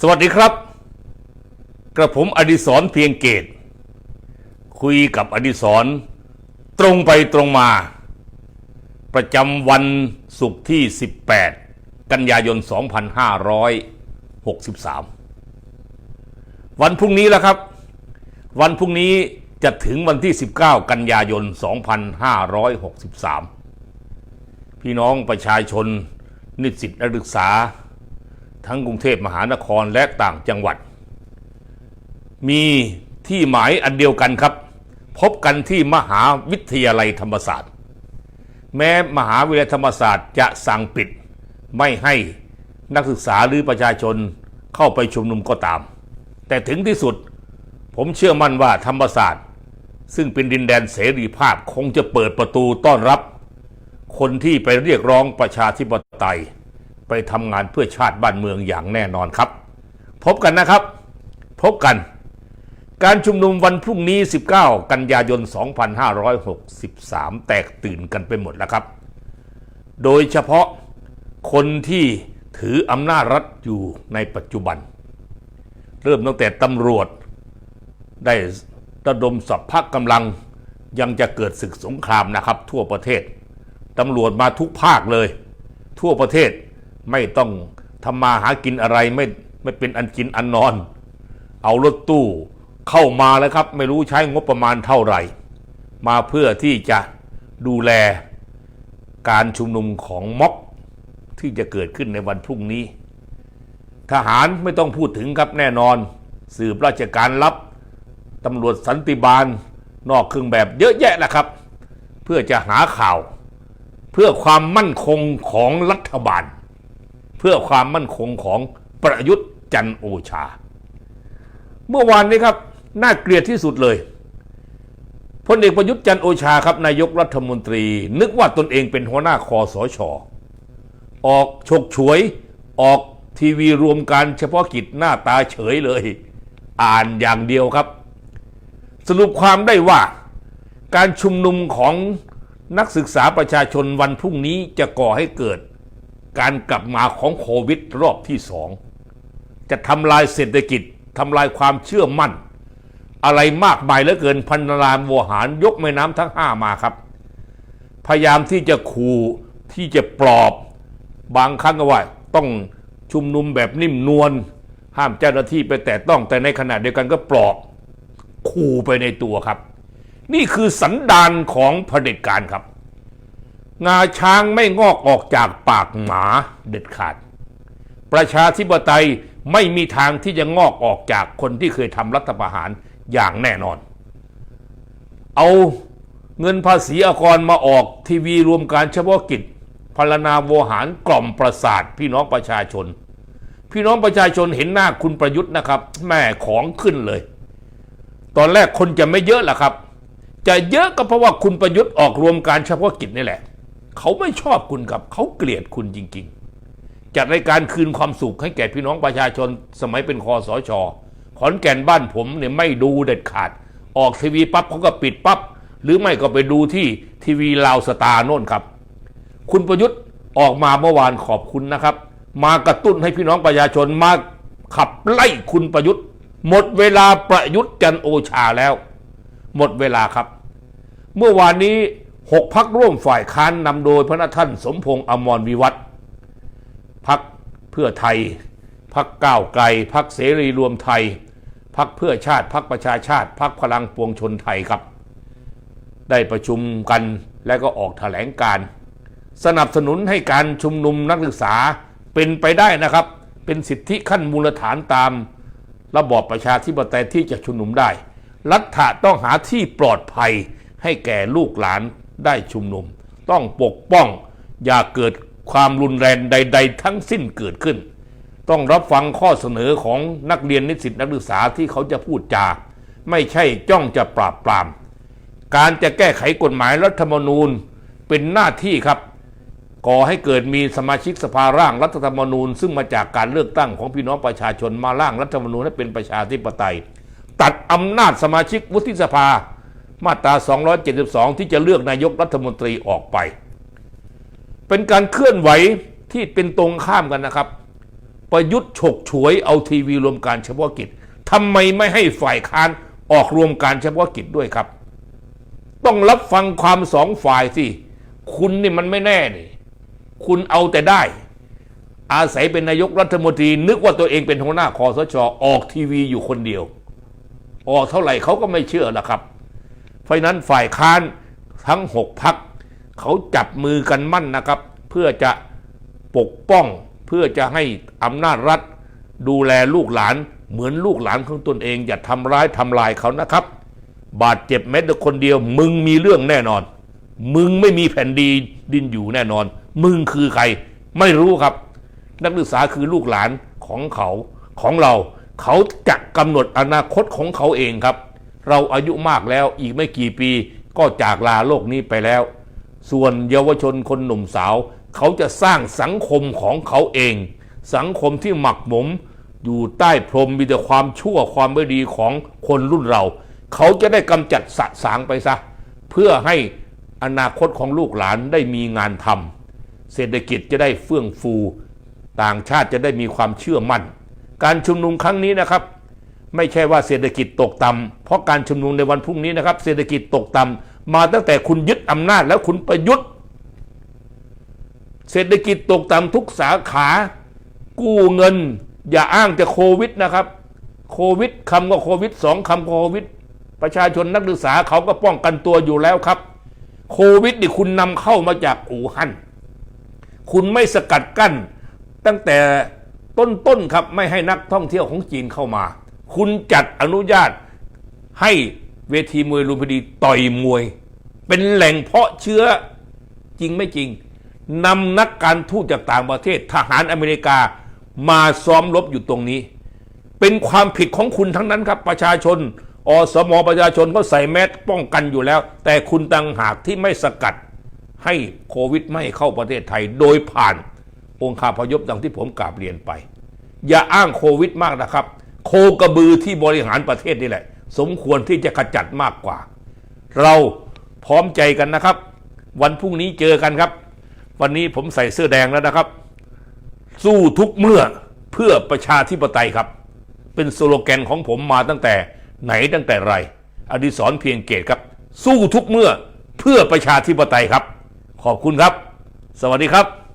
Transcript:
สวัสดีครับ กระผมอดิศรเพียงเกต คุยกับอดิศรตรงไปตรงมา ประจำวันศุกร์ที่ 18 กันยายน 2563 วันพรุ่งนี้แล้วครับ วันพรุ่งนี้จะถึงวันที่ 19 กันยายน 2563 พี่น้องประชาชนนิสิตนักศึกษา ทั้งกรุงเทพมหานครและต่างจังหวัด มีที่หมายอันเดียวกันครับ พบกันที่มหาวิทยาลัยธรรมศาสตร์ แม้มหาวิทยาลัยธรรมศาสตร์จะสั่งปิดไม่ให้นักศึกษาหรือประชาชนเข้าไปชุมนุมก็ตาม แต่ถึงที่สุดผมเชื่อมั่นว่าธรรมศาสตร์ ซึ่งเป็นดินแดนเสรีภาพคงจะเปิดประตูต้อนรับ คนที่ไปเรียกร้องประชาธิปไตย ไปทำงานเพื่อชาติบ้านเมืองอย่างแน่นอนครับ พบกันนะครับ พบกัน การชุมนุมวันพรุ่งนี้ 19 กันยายน 2563 แตกตื่นกันไปหมดแล้วครับ โดยเฉพาะคนที่ถืออำนาจรัฐอยู่ในปัจจุบัน เริ่มตั้งแต่ตำรวจได้ระดมสัพพะกำลังยังจะเกิดศึกสงครามนะครับ ทั่วประเทศตำรวจมาทุกภาคเลย ทั่วประเทศ ไม่ต้องทำมาหากินอะไรไม่ไม่เป็นอันกินอันนอน เอารถตู้เข้ามาแล้วครับ ไม่รู้ใช้งบประมาณเท่าไหร่ มาเพื่อที่จะดูแลการชุมนุมของม็อบที่จะเกิดขึ้นในวันพรุ่งนี้ ทหารไม่ต้องพูดถึงครับแน่นอน สืบราชการลับตำรวจสันติบาลนอกเครื่องแบบเยอะแยะนะครับ เพื่อจะหาข่าว เพื่อความมั่นคงของรัฐบาล เพื่อความมั่นคงของประยุทธ์จันโอชา เมื่อวานนี้ครับน่าเกลียดที่สุดเลยพลเอกประยุทธ์จันโอชาครับนายกรัฐมนตรี นึกว่าตนเองเป็นหัวหน้าคอสชออกฉกฉวย ออกทีวีรวมการเฉพาะกิจหน้าตาเฉยเลย อ่านอย่างเดียวครับ สรุปความได้ว่า การชุมนุมของนักศึกษาประชาชนวันพรุ่งนี้จะก่อให้เกิด การกลับมาของโควิดรอบที่สองจะทำลายเศรษฐกิจทำลายความเชื่อมั่น อะไรมากมายเหลือเกินพันลานโวหารยกแม่น้ำทั้งห้ามาครับ พยายามที่จะขู่ที่จะปลอบบางครั้งก็ว่าต้องชุมนุมแบบนิ่มนวลห้ามเจ้าหน้าที่ไปแตะต้องแต่ในขณะเดียวกันก็ปลอบขู่ไปในตัวครับ นี่คือสันดานของเผด็จการครับ งาช้างไม่งอกออกจากปากหมาเด็ดขาด ประชาธิปไตยไม่มีทางที่จะงอกออกจากคนที่เคยทำรัฐประหารอย่างแน่นอน เอาเงินภาษีอากรมาออกทีวีรวมการเฉพาะกิจพลนาโวหารกล่อมประสาทพี่น้องประชาชน พี่น้องประชาชนเห็นหน้าคุณประยุทธ์นะครับ แม่ของขึ้นเลย ตอนแรกคนจะไม่เยอะหรอครับ จะเยอะก็เพราะว่าคุณประยุทธ์ออกรวมการเฉพาะกิจนี่แหละ เขาไม่ชอบคุณครับเขาเกลียดคุณจริง ๆ จัดรายการคืนความสุขให้แก่พี่น้องประชาชนสมัยเป็นคอสชขอนแก่นบ้านผมเนี่ยไม่ดูเด็ดขาด ออกทีวีปั๊บเขาก็ปิดปั๊บหรือไม่ก็ไปดูที่ทีวีลาวสตาร์โน่นครับ คุณประยุทธ์ออกมาเมื่อวานขอบคุณนะครับ มากระตุ้นให้พี่น้องประชาชนมาขับไล่คุณประยุทธ์ หมดเวลาประยุทธ์จันโอชาแล้ว หมดเวลาครับ เมื่อวานนี้ หกพักร่วมฝ่ายค้านนำโดยพระนท่านสมพงษ์อมรวิวัฒน์พักเพื่อไทย พักก้าวไกล พักเสรีรวมไทย พักเพื่อชาติ พักประชาชาติ พักพลังปวงชนไทยครับ ได้ประชุมกันและก็ออกแถลงการสนับสนุนให้การชุมนุมนักศึกษาเป็นไปได้นะครับ เป็นสิทธิขั้นมูลฐานตามระบอบประชาธิปไตยที่จะชุมนุมได้ รัฐะต้องหาที่ปลอดภัยให้แก่ลูกหลาน ได้ชุมนุม ต้องปกป้อง อย่าเกิดความรุนแรงใด ๆ ทั้งสิ้นเกิดขึ้น ต้องรับฟังข้อเสนอของนักเรียนนิสิตนักศึกษาที่เขาจะพูดจา ไม่ใช่จ้องจะปราบปราม การจะแก้ไขกฎหมายรัฐธรรมนูญเป็นหน้าที่ครับก่อให้เกิดมีสมาชิกสภาร่างรัฐธรรมนูญ ซึ่งมาจากการเลือกตั้งของพี่น้องประชาชนมาร่างรัฐธรรมนูญให้เป็นประชาธิปไตย ตัดอำนาจสมาชิกวุฒิสภา มาตรา 272 ที่จะเลือกนายกรัฐมนตรีออกไป เป็นการเคลื่อนไหวที่เป็นตรงข้ามกันนะครับ ประยุทธ์ฉกฉวยเอาทีวีรวมการเฉพาะกิจทำไมไม่ให้ฝ่ายค้านออกรวมการเฉพาะกิจด้วยครับ ต้องรับฟังความสองฝ่ายสิคุณนี่มันไม่แน่นี่ คุณเอาแต่ได้ อาศัยเป็นนายกรัฐมนตรี นึกว่าตัวเองเป็นหัวหน้าคอสชออกทีวีอยู่คนเดียว ออกเท่าไหร่เขาก็ไม่เชื่อละครับ เพราะนั้นฝ่ายค้านทั้งหกพักเขาจับมือกันมั่นนะครับ เพื่อจะปกป้องเพื่อจะให้อำนาจรัฐ ดูแลลูกหลานเหมือนลูกหลานของตนเอง อย่าทำร้ายทำลายเขานะครับ บาดเจ็บแม้แต่คนเดียว มึงมีเรื่องแน่นอน มึงไม่มีแผ่นดีดินอยู่แน่นอน มึงคือใคร ไม่รู้ครับ นักศึกษาคือลูกหลานของเขาของเรา เขาจะกำหนดอนาคตของเขาเองครับ เราอายุมากแล้วอีกไม่กี่ปีก็จากลาโลกนี้ไปแล้ว ส่วนเยาวชนคนหนุ่มสาว เขาจะสร้างสังคมของเขาเอง สังคมที่หมักหมม อยู่ใต้พรมมีแต่ความชั่วความไม่ดีของคนรุ่นเรา เขาจะได้กำจัดสะสางไปซะ เพื่อให้อนาคตของลูกหลานได้มีงานทำเศรษฐกิจจะได้เฟื่องฟู ต่างชาติจะได้มีความเชื่อมั่น การชุมนุมครั้งนี้นะครับ ไม่ใช่ว่าเศรษฐกิจตกต่ำเพราะการชุมนุมในวันพรุ่งนี้นะครับ เศรษฐกิจตกต่ำมาตั้งแต่คุณยึดอำนาจแล้วคุณประยุทธ์เศรษฐกิจตกต่ำทุกสาขา กู้เงิน อย่าอ้างแต่โควิดนะครับ โควิดคำก็โควิดสองคำโควิด ประชาชนนักศึกษาเขาก็ป้องกันตัวอยู่แล้วครับ โควิดนี่คุณนำเข้ามาจากอู่ฮั่นคุณไม่สกัดกั้นตั้งแต่ต้นๆครับไม่ให้นักท่องเที่ยวของจีนเข้ามา คุณจัดอนุญาตให้เวทีมวยลุมพินีต่อยมวย เป็นแหล่งเพาะเชื้อจริงไม่จริงนำนักการทูตจากต่างประเทศ ทหารอเมริกามาซ้อมรบอยู่ตรงนี้ เป็นความผิดของคุณทั้งนั้นครับ ประชาชน อสมประชาชนก็ใส่แมสป้องกันอยู่แล้ว แต่คุณต่างหากที่ไม่สกัดให้โควิดไม่เข้าประเทศไทย โดยผ่านองค์คาพยพดังที่ผมกราบเรียนไป อย่าอ้างโควิดมากนะครับ โคกระบือที่บริหารประเทศนี่แหละ สมควรที่จะขจัดมากกว่า เราพร้อมใจกันนะครับ วันพรุ่งนี้เจอกันครับ วันนี้ผมใส่เสื้อแดงแล้วนะครับ สู้ทุกเมื่อเพื่อประชาธิปไตยครับ เป็นสโลแกนของผมมาตั้งแต่ไหนตั้งแต่ไร อดิศรเพียงเกตครับ สู้ทุกเมื่อเพื่อประชาธิปไตยครับ ขอบคุณครับ สวัสดีครับ